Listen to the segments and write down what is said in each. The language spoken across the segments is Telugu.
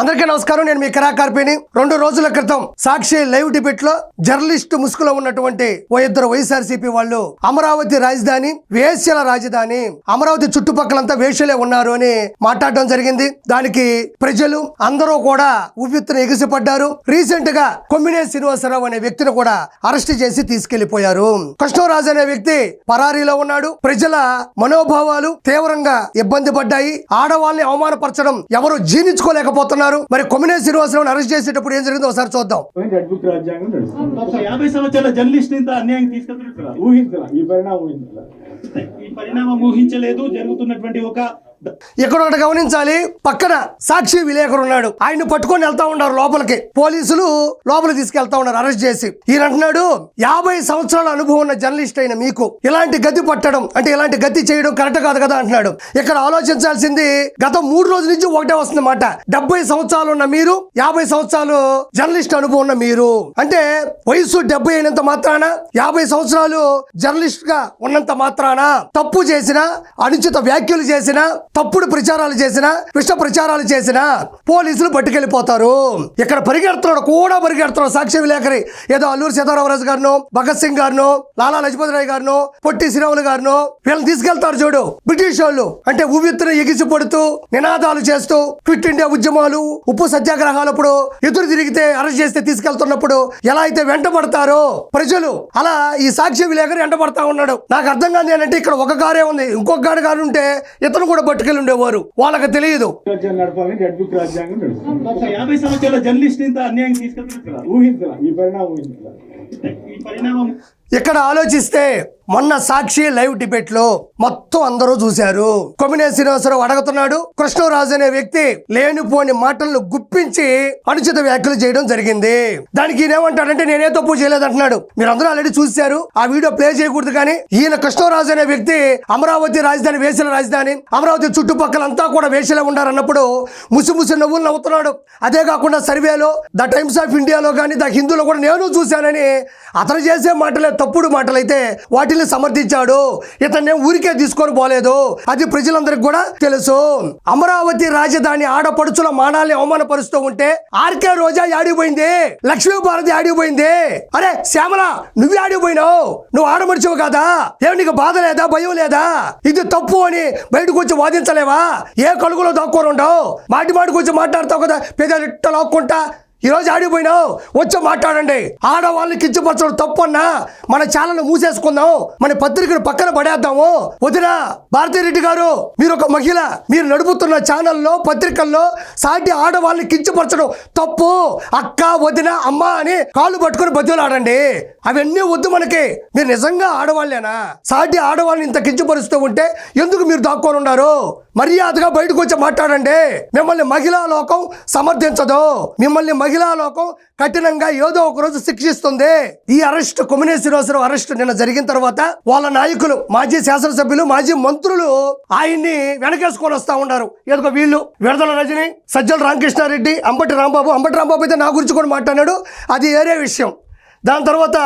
అందరికీ నమస్కారం. నేను మీ కరాకార్పిని రెండు రోజుల క్రితం సాక్షి లైవ్ డిబేట్లో జర్నలిస్ట్ ముసుగులో ఉన్నటువంటి ఓ ఇద్దరు వైఎస్ఆర్సీపీ వాళ్ళు అమరావతి రాజధాని వేశ్యల రాజధాని అమరావతి చుట్టుపక్కలంతా వేశ్యలే ఉన్నారు అని మాట్లాడడం జరిగింది. దానికి ప్రజలు అందరూ కూడా ఉవ్వెత్తున ఎగిసిపడ్డారు. రీసెంట్గా కొమ్మినే శ్రీనివాసరావు అనే వ్యక్తిని కూడా అరెస్ట్ చేసి తీసుకెళ్ళిపోయారు. కృష్ణరాజు అనే వ్యక్తి పరారీలో ఉన్నాడు. ప్రజల మనోభావాలు తీవ్రంగా ఇబ్బంది పడ్డాయి. ఆడవాళ్ళని అవమానపరచడం ఎవరు జీర్ణించుకోలేకపోతున్నారు. మరి కొమ్మినే శ్రీనివాసరావుని అరెస్ట్ చేసేటప్పుడు ఏం జరిగిందో ఒకసారి చూద్దాం. యాభై సంవత్సరాల జర్నలిస్ట్ అన్యాయం తీసుకెళ్తున్నారు ఊహించాల ఈ పరిణామం ఊహించలేదు. జరుగుతున్నటువంటి ఒక ఇక్కడ ఒకటి గమనించాలి. పక్కన సాక్షి విలేకరు ఉన్నాడు. ఆయన్ని పట్టుకొని వెళ్తా ఉన్నారు లోపలికి. పోలీసులు లోపలికి తీసుకెళ్తా ఉన్నారు అరెస్ట్ చేసి. ఈయన అంటున్నాడు యాభై సంవత్సరాల అనుభవం ఉన్న జర్నలిస్ట్ అయిన మీకు ఇలాంటి గతి పట్టడం అంటే ఇలాంటి గతి చేయడం కరెక్ట్ కాదు కదా అంటున్నాడు. ఇక్కడ ఆలోచించాల్సింది గత మూడు రోజుల నుంచి ఒకటే వస్తుంది మాట. డెబ్బై సంవత్సరాలు ఉన్న మీరు యాభై సంవత్సరాలు జర్నలిస్ట్ అనుభవం ఉన్న మీరు. అంటే వయసు డెబ్బై అయినంత మాత్రాన యాభై సంవత్సరాలు జర్నలిస్ట్గా ఉన్నంత మాత్రాన తప్పు చేసిన అనుచిత వ్యాఖ్యలు చేసిన తప్పుడు ప్రచారాలు చేసిన విష ప్రచారాలు చేసిన పోలీసులు పట్టుకెళ్ళిపోతారు. ఇక్కడ పరిగెడుతున్నాడు కూడా పరిగెడుతున్నాడు సాక్షి విలేకరి. ఏదో అల్లూరు సీతారామరాజు గారిను భగత్ సింగ్ గారిను లాలా లజపతి రాయ్ గారిను పొట్టి శ్రీరాములు గారిను వీళ్ళని తీసుకెళ్తారు చూడు. బ్రిటిష్ వాళ్ళు అంటే ఉవ్వెత్తున ఎగిసి పడుతూ నినాదాలు చేస్తూ క్విట్ ఇండియా ఉద్యమాలు ఉప్పు సత్యాగ్రహాలప్పుడు ఎదురు తిరిగితే అరెస్ట్ చేస్తే తీసుకెళ్తున్నప్పుడు ఎలా అయితే వెంటబడతారో ప్రజలు అలా ఈ సాక్షి విలేకరి వెంటబడతా ఉన్నాడు. నాకు అర్థం కాదు ఏంటంటే ఇక్కడ ఒక కారే ఉంది. ఇంకొక గారు గారు ఉంటే ఇతను కూడా పట్టుకెళ్ళి ఉండేవారు వాళ్ళకి తెలియదు. రాజ్యాంగం నడపాలని రెడ్ బుక్ రాజ్యాంగం నడుస్తుంది. ఒక యాభై సంవత్సరాల జర్నలిస్ట్ ఇంత అన్యాయం తీసుకెళ్తున్నారు. ఊహించాల? ఈ పరిణామం ఊహించాల? ఈ పరిణామం ఇక్కడ ఆలోచిస్తే మొన్న సాక్షి లైవ్ డిబేట్లో మొత్తం అందరూ చూశారు. కొమ్మినే శ్రీనివాసరావు అడుగుతున్నాడు కృష్ణరాజు అనే వ్యక్తి లేనిపోని మాటలను గుప్పించి అనుచిత వ్యాఖ్యలు చేయడం జరిగింది. దానికి ఈయన ఏమంటాడంటే నేనే తప్పు చేయలేదంటున్నాడు. మీరు అందరూ ఆల్రెడీ చూశారు ఆ వీడియో ప్లే చేయకూడదు కానీ ఈయన కృష్ణరాజు అనే వ్యక్తి అమరావతి రాజధాని వేసిన రాజధాని అమరావతి చుట్టుపక్కలంతా కూడా వేసేలా ఉన్నారన్నప్పుడు ముసి ముసి నవ్వులు నవ్వుతున్నాడు. అదే కాకుండా సర్వేలో ద టైమ్స్ ఆఫ్ ఇండియాలో కానీ ద హిందూలో కూడా నేను చూశానని అతను చేసే మాటలే తప్పుడు మాటలైతే వాటిని సమర్థించాడు. ఇతన్ని ఊరికే తీసుకొని పోలేదు. అది ప్రజలందరికీ కూడా తెలుసు. అమరావతి రాజధాని ఆడపడుచుల మానాల్ని అవమానపరుస్తూ ఉంటే ఆర్కే రోజా ఆడిపోయింది లక్ష్మీ భారతి ఆడిపోయింది అరే శ్యామల నువ్వే ఆడిపోయినావు నువ్వు ఆడమడిచావు కదా? ఏమి నీకు బాధ లేదా? భయం లేదా? ఇది తప్పు అని బయటకు వచ్చి వాదించలేవా? ఏ కలుగులో దాక్కొని మాటి మాటికి వచ్చి మాట్లాడతావు కదా? పెద్ద లాక్కుంటా. ఈరోజు ఆడిపోయినావు వచ్చి మాట్లాడండి. ఆడవాళ్ళని కించపరచడం తప్పన్నా. మన ఛానల్ మూసేసుకుందాం. మన పత్రికను పక్కన పడేద్దాము. వదినా భారతీరెడ్డి గారు మీరు ఒక మహిళ. మీరు నడుపుతున్న ఛానల్లో పత్రికల్లో సాటి ఆడవాళ్ళని కించపరచడం తప్పు. అక్క వదిన అమ్మ అని కాళ్ళు పట్టుకొని బతులాడండి అవన్నీ వద్దు మనకి. మీరు నిజంగా ఆడవాళ్ళేనా? సాటి ఆడవాళ్ళని ఇంత కించపరుస్తూ ఉంటే ఎందుకు మీరు దాక్కొని ఉన్నారు? మర్యాదగా బయటకు వచ్చి మాట్లాడండి. మిమ్మల్ని మహిళా లోకం సమర్థించదు. మిమ్మల్ని మహిళా లోకం కఠినంగా ఏదో ఒక రోజు శిక్షిస్తుంది. ఈ అరెస్ట్ కొమ్మినే శ్రీనివాసరావు అరెస్ట్ నిన్న జరిగిన తర్వాత వాళ్ళ నాయకులు మాజీ శాసనసభ్యులు మాజీ మంత్రులు ఆయన్ని వెనకేసుకొని వస్తా ఉన్నారు. ఏదో వీళ్ళు విడదల రజని సజ్జల రామకృష్ణారెడ్డి అంబటి రాంబాబు. అంబటి రాంబాబు అయితే నా గురించి కూడా మాట్లాడాడు అది వేరే విషయం. దాని తర్వాత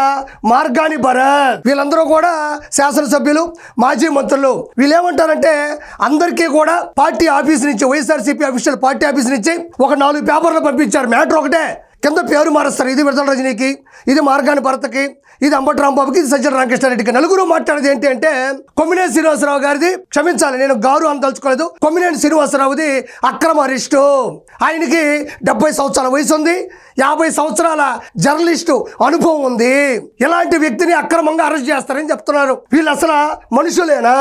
మార్గాని భరత్. వీళ్ళందరూ కూడా శాసనసభ్యులు మాజీ మంత్రులు. వీళ్ళేమంటారంటే అందరికీ కూడా పార్టీ ఆఫీస్ నుంచి వైఎస్ఆర్సీపీ అఫీషియల్ పార్టీ ఆఫీస్ నుంచి ఒక నాలుగు పేపర్లు పంపించారు. మ్యాటర్ ఒకటే. కింద పేరు మారుస్తారు. ఇది విడతల రజనీకి ఇది మార్గాని భరత్కి ఇది అంబటి రాంబాబుకి ఇది సజ్జల రామకృష్ణారెడ్డికి. నలుగురు మాట్లాడేది ఏంటి అంటే కొమ్మినేని శ్రీనివాసరావు గారిది క్షమించాలి నేను గారు అని తలుచుకోలేదు. కొమ్మినేని శ్రీనివాసరావుది అక్రమ అరెస్టు. ఆయనకి డెబ్బై సంవత్సరాల వయసు ఉంది యాభై సంవత్సరాల జర్నలిస్టు అనుభవం ఉంది. ఇలాంటి వ్యక్తిని అక్రమంగా అరెస్ట్ చేస్తారని చెప్తున్నారు. వీళ్ళు అసలు మనుషులేనా?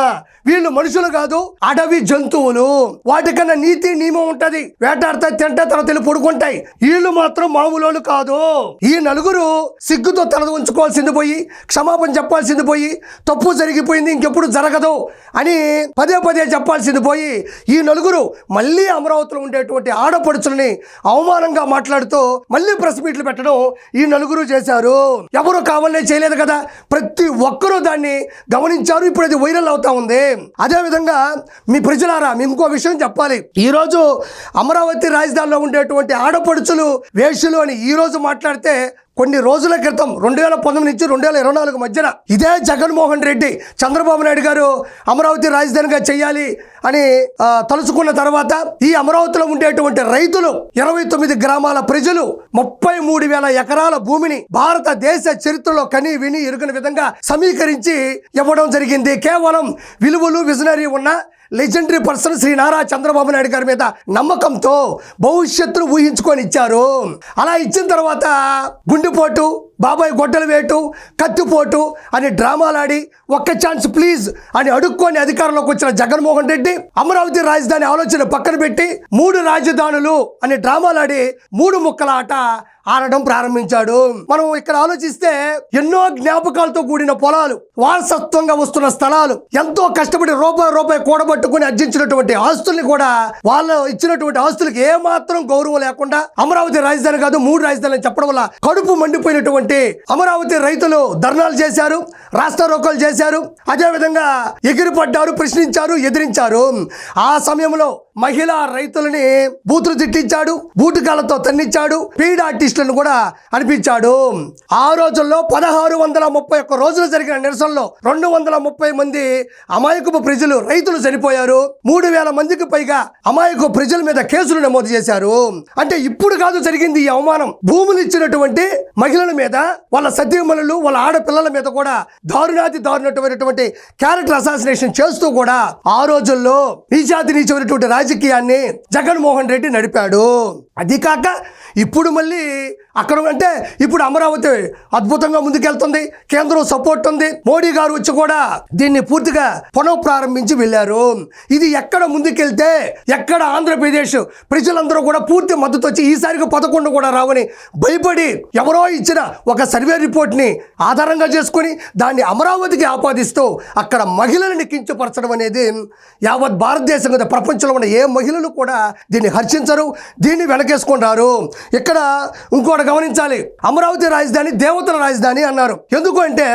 వీళ్ళు మనుషులు కాదు అడవి జంతువులు. వాటికన్నా నీతి నియమం ఉంటది. వేటాడతాయి తింటే తర్వాత వెళ్ళి పడుకుంటాయి. వీళ్ళు మాత్రం మామూలు కాదు. ఈ నలుగురు సిగ్గుతో తల ఉంచుకోవాల్సింది పోయి క్షమాపణ చెప్పాల్సింది పోయి తప్పు జరిగిపోయింది ఇంకెప్పుడు జరగదు అని పదే పదే చెప్పాల్సింది పోయి ఈ నలుగురు మళ్ళీ అమరావతిలో ఉండేటువంటి ఆడపడుచులని అవమానంగా మాట్లాడుతూ మళ్ళీ ప్రెస్ మీట్లు పెట్టడం ఈ నలుగురు చేశారు. ఎవరు కావాలనే చేయలేదు కదా. ప్రతి ఒక్కరూ దాన్ని గమనించారు. ఇప్పుడు అది వైరల్ అవుతా ఉంది. అదే విధంగా మీ ప్రజలారా మీ ఇంకో విషయం చెప్పాలి. ఈ రోజు అమరావతి రాజధానిలో ఉండేటువంటి ఆడపడుచులు వేషులు అని ఈరోజు మాట్లాడితే కొన్ని రోజుల క్రితం రెండు వేల పంతొమ్మిది నుంచి రెండు వేల ఇరవై నాలుగు మధ్యన ఇదే జగన్మోహన్ రెడ్డి చంద్రబాబు నాయుడు గారు అమరావతి రాజధానిగా చేయాలి అని తలుచుకున్న తర్వాత ఈ అమరావతిలో ఉండేటువంటి రైతులు ఇరవై తొమ్మిది గ్రామాల ప్రజలు ముప్పై మూడు వేల ఎకరాల భూమిని భారతదేశ చరిత్రలో కని విని ఎరుగని విధంగా సమీకరించి ఇవ్వడం జరిగింది. కేవలం విలువలు విజనరీ ఉన్న లెజెండరీ పర్సన్ శ్రీ నారా చంద్రబాబు నాయుడు గారి మీద నమ్మకంతో భవిష్యత్తును ఊహించుకొని ఇచ్చారు. అలా ఇచ్చిన తర్వాత గుండెపోటు బాబాయ్ గొడ్డలు వేటు కత్తిపోటు అని డ్రామాలాడి ఒక్క ఛాన్స్ ప్లీజ్ అని అడుక్కొని అధికారంలోకి వచ్చిన జగన్మోహన్ రెడ్డి అమరావతి రాజధాని ఆలోచన పక్కన పెట్టి మూడు రాజధానులు అని డ్రామాలాడి మూడు ముక్కల ఆట ఆడడం ప్రారంభించాడు. మనం ఇక్కడ ఆలోచిస్తే ఎన్నో జ్ఞాపకాలతో కూడిన పొలాలు వారసత్వంగా వస్తున్న స్థలాలు ఎంతో కష్టపడి రూపాయి రూపాయి కూడబట్టుకుని అర్జించినటువంటి ఆస్తుల్ని కూడా వాళ్ళు ఇచ్చినటువంటి ఆస్తులకు ఏ మాత్రం గౌరవం లేకుండా అమరావతి రాజధాని కాదు మూడు రాజధానులు అని చెప్పడం వల్ల కడుపు మండిపోయినటువంటి అమరావతి రైతులు ధర్నాలు చేశారు రాష్ట్ర రోకలు చేశారు అదేవిధంగా ఎగిరిపడ్డారు ప్రశ్నించారు ఎదిరించారు. ఆ సమయంలో మహిళా రైతులని బూతులు తిట్టించాడు బూటుకాలతో తన్నించాడు పీడాటి ఆర్టిస్టులను కూడా అనిపించాడు. ఆ రోజుల్లో పదహారు వందల ముప్పై ఒక్క రోజులు జరిగిన నిరసనలో రెండు వందల ముప్పై మంది అమాయకపు ప్రజలు రైతులు చనిపోయారు. మూడు వేల మందికి పైగా అమాయక ప్రజల మీద కేసులు నమోదు చేశారు. అంటే ఇప్పుడు కాదు జరిగింది ఈ అవమానం. భూములు ఇచ్చినటువంటి మహిళల మీద వాళ్ళ సతీమణులు వాళ్ళ ఆడపిల్లల మీద కూడా దారుణాతి దారుణమైనటువంటి క్యారెక్టర్ అసాసినేషన్ చేస్తూ కూడా ఆ రోజుల్లో నీచాతి నీచమైనటువంటి రాజకీయాన్ని జగన్మోహన్ రెడ్డి నడిపాడు. అది కాక ఇప్పుడు మళ్ళీ అక్కడ అంటే ఇప్పుడు అమరావతి అద్భుతంగా ముందుకెళ్తుంది. కేంద్రం సపోర్ట్ ఉంది. మోడీ గారు వచ్చి కూడా దీన్ని పూర్తిగా పునః ప్రారంభించి వెళ్ళారు. ఇది ఎక్కడ ముందుకెళ్తే ఎక్కడ ఆంధ్రప్రదేశ్ ప్రజలందరూ కూడా పూర్తి మద్దతు వచ్చి ఈసారికి పదకొండు కూడా రావని భయపడి ఎవరో ఇచ్చిన ఒక సర్వే రిపోర్ట్ని ఆధారంగా చేసుకొని దాన్ని అమరావతికి ఆపాదిస్తూ అక్కడ మహిళలను కించపరచడం అనేది యావత్ భారతదేశం కదా ప్రపంచంలో ఉన్న ఏ మహిళలు కూడా దీన్ని హర్షించరు దీన్ని వెనకేసుకుంటారు. ఇక్కడ ఇంకోటి గమనించాలి. అమరావతి రాజధాని దేవతల రాజధాని అన్నారు. ఎందుకంటే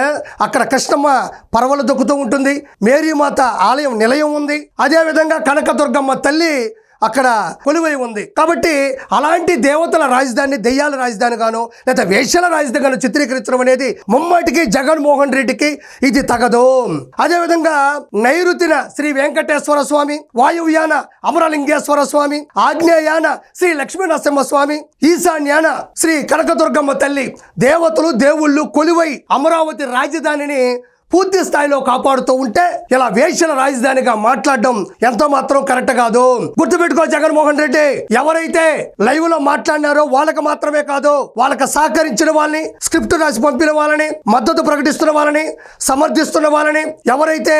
అక్కడ కృష్ణమ్మ పర్వలు దొక్కుతూ ఉంటుంది. మేరీమాత ఆలయం నిలయం ఉంది. అదేవిధంగా కనకదుర్గమ్మ తల్లి అక్కడ కొలువై ఉంది. కాబట్టి అలాంటి దేవతల రాజధాని దెయ్యాల రాజధాని గాను లేదా వేశ్యల రాజధాని గాను చిత్రీకరించడం అనేది ముమ్మాటికి జగన్మోహన్ రెడ్డికి ఇది తగదు. అదేవిధంగా నైరుతిన శ్రీ వెంకటేశ్వర స్వామి వాయువ్యాన అమరలింగేశ్వర స్వామి ఆగ్నేయాన శ్రీ లక్ష్మీ నరసింహ స్వామి ఈశాన్యాన శ్రీ కనకదుర్గమ్మ తల్లి దేవతలు దేవుళ్ళు కొలువై అమరావతి రాజధానిని పూర్తి స్థాయిలో కాపాడుతూ ఉంటే ఇలా వేషల రాజధానిగా మాట్లాడడం ఎంతో మాత్రం కరెక్ట్ కాదు. గుర్తుపెట్టుకో జగన్మోహన్ రెడ్డి ఎవరైతే లైవ్లో మాట్లాడినారో వాళ్ళకి మాత్రమే కాదు వాళ్ళకి సహకరించిన వాళ్ళని స్క్రిప్ట్ రాసి పంపిన వాళ్ళని మద్దతు ప్రకటిస్తున్న వాళ్ళని సమర్థిస్తున్న వాళ్ళని ఎవరైతే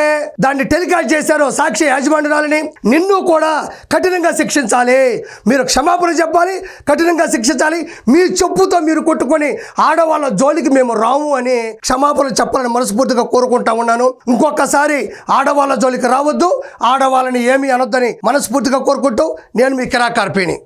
దాన్ని టెలికాస్ట్ చేశారో సాక్షి యాజమాన్యురాలని నిన్ను కూడా కఠినంగా శిక్షించాలి. మీరు క్షమాపణ చెప్పాలి కఠినంగా శిక్షించాలి. మీ చెప్పుతో మీరు కొట్టుకొని ఆడవాళ్ళ జోలికి మేము రాము అని క్షమాపణ చెప్పాలని మనస్ఫూర్తిగా కోరుకుంటా ఉన్నాను. ఇంకొకసారి ఆడవాళ్ళ జోలికి రావద్దు. ఆడవాళ్ళని ఏమీ అనొద్దని మనస్ఫూర్తిగా కోరుకుంటూ నేను మీ కిరాకార్పిణి.